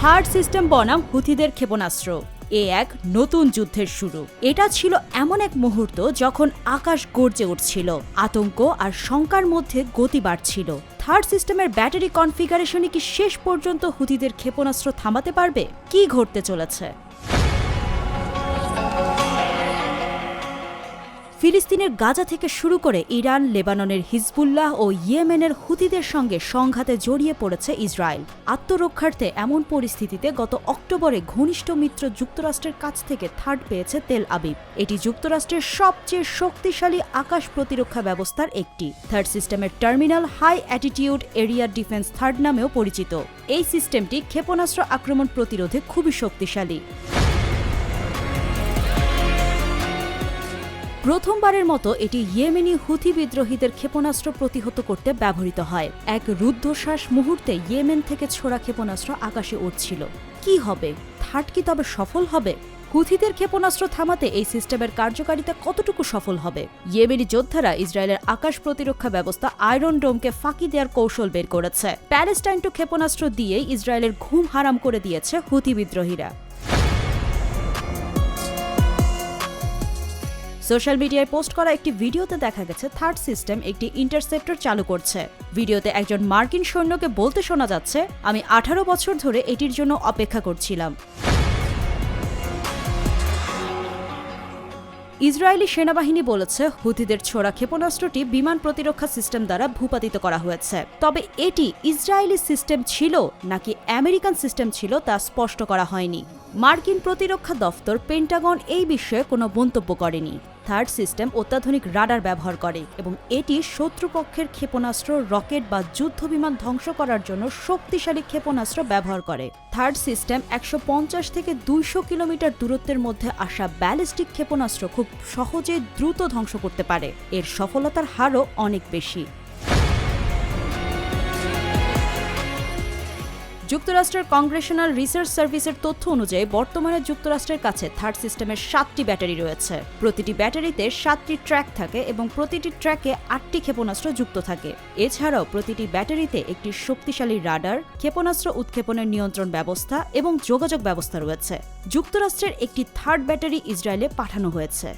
Third system বনাম হুথিদের ক্ষেপণাস্ত্র। এ এক নতুন যুদ্ধের শুরু। এটা ছিল এমন এক মুহূর্ত যখন আকাশ গর্জে উঠছিল। আতঙ্ক আর শঙ্কার মধ্যে গতি বাড়ছিল। থার্ড সিস্টেমের ব্যাটারি কনফিগারেশনে কি শেষ পর্যন্ত হুতিদের ক্ষেপণাস্ত্র থামাতে পারবে? কি ঘটতে চলেছে? ফিলিস্তিনের গাজা থেকে শুরু করে ইরান, লেবাননের হিজবুল্লাহ ও ইয়েমেনের হুতিদের সঙ্গে সংঘাতে জড়িয়ে পড়েছে ইসরায়েল। আত্মরক্ষার্থে এমন পরিস্থিতিতে গত অক্টোবরে ঘনিষ্ঠ মিত্র যুক্তরাষ্ট্রের কাছ থেকে থার্ড পেয়েছে তেল আবিব। এটি যুক্তরাষ্ট্রের সবচেয়ে শক্তিশালী আকাশ প্রতিরক্ষা ব্যবস্থার একটি। থার্ড সিস্টেমের terminal high altitude area defence THAAD নামেও পরিচিত। এই সিস্টেমটি ক্ষেপণাস্ত্র আক্রমণ প্রতিরোধে খুবই শক্তিশালী। প্রথমবারের মতো এটি ইয়েমেনি হুথি বিদ্রোহীদের ক্ষেপণাস্ত্র প্রতিহত করতে ব্যবহৃত হয়। এক রুদ্ধশ্বাস মুহূর্তে ইয়েমেন থেকে ছোড়া ক্ষেপণাস্ত্র আকাশে উঠছিল কি হবে? থার্ড কি তবে সফল হবে? হুথিদের ক্ষেপণাস্ত্র থামাতে এই সিস্টেমের কার্যকারিতা কতটুকু সফল হবে? ইয়েমেনি যোদ্ধারা ইসরায়েলের আকাশ প্রতিরক্ষা ব্যবস্থা আয়রন ডোমকে ফাঁকি দেওয়ার কৌশল বের করেছে। প্যালেস্টাইন টু ক্ষেপণাস্ত্র দিয়ে ইসরায়েলের ঘুম হারাম করে দিয়েছে হুথি বিদ্রোহীরা। সোশ্যাল মিডিয়ায় পোস্ট করা একটি ভিডিওতে দেখা গেছে, থার্ড সিস্টেম একটি ইন্টারসেপ্টর চালু করছে। ভিডিওতে একজন মার্কিন সৈন্যকে বলতে শোনা যাচ্ছে, আমি আঠারো বছর ধরে এটির জন্য অপেক্ষা করছিলাম। ইসরায়েলি সেনাবাহিনী বলেছে হুথিদের ছোড়া ক্ষেপণাস্ত্রটি বিমান প্রতিরক্ষা সিস্টেম দ্বারা ভূপাতিত করা হয়েছে। তবে এটি ইসরায়েলি সিস্টেম ছিল নাকি আমেরিকান সিস্টেম ছিল তা স্পষ্ট করা হয়নি। মার্কিন প্রতিরক্ষা দফতর পেন্টাগন এই বিষয়ে কোনো মন্তব্য করেনি। থার্ড সিস্টেম অত্যাধুনিক রাডার ব্যবহার করে এবং এটি শত্রুপক্ষের ক্ষেপণাস্ত্র, রকেট বা যুদ্ধ বিমান ধ্বংস করার জন্য শক্তিশালী ক্ষেপণাস্ত্র ব্যবহার করে। থার্ড সিস্টেম একশো পঞ্চাশ থেকে দুইশো কিলোমিটার দূরত্বের মধ্যে আসা ব্যালিস্টিক ক্ষেপণাস্ত্র খুব সহজে দ্রুত ধ্বংস করতে পারে। এর সফলতার হারও অনেক বেশি। যুক্তরাষ্ট্রের কংগ্রেশনাল রিসার্চ সার্ভিসের তথ্য অনুযায়ী বর্তমানে যুক্তরাষ্ট্রের কাছে থার্ড সিস্টেমের সাতটি ব্যাটারি রয়েছে। প্রতিটি ব্যাটারিতে সাতটি ট্র্যাক থাকে এবং প্রতিটি ট্র্যাকে আটটি ক্ষেপণাস্ত্র যুক্ত থাকে। এছাড়াও প্রতিটি ব্যাটারিতে একটি শক্তিশালী রাডার, ক্ষেপণাস্ত্র উৎক্ষেপণের নিয়ন্ত্রণ ব্যবস্থা এবং যোগাযোগ ব্যবস্থা রয়েছে। যুক্তরাষ্ট্রের একটি থার্ড ব্যাটারি ইসরায়েলে পাঠানো হয়েছে।